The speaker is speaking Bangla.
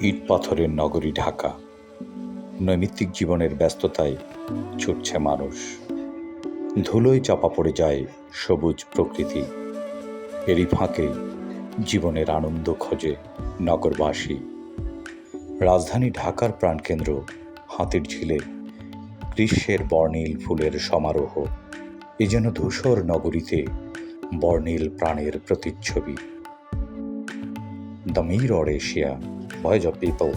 ইট পাথরের নগরী ঢাকা। নৈমিত্তিক জীবনের ব্যস্ততায় ছুটছে মানুষ। ধুলোয় চাপা পড়ে যায় সবুজ প্রকৃতি। এরই ফাঁকে জীবনের আনন্দ খোঁজে নগরবাসী। রাজধানী ঢাকার প্রাণকেন্দ্র হাতির ঝিলে গ্রীষ্মের বর্ণিল ফুলের সমারোহ। এ যেন ধূসর নগরীতে বর্ণিল প্রাণের প্রতিচ্ছবি। The mirror Asia. bunch of people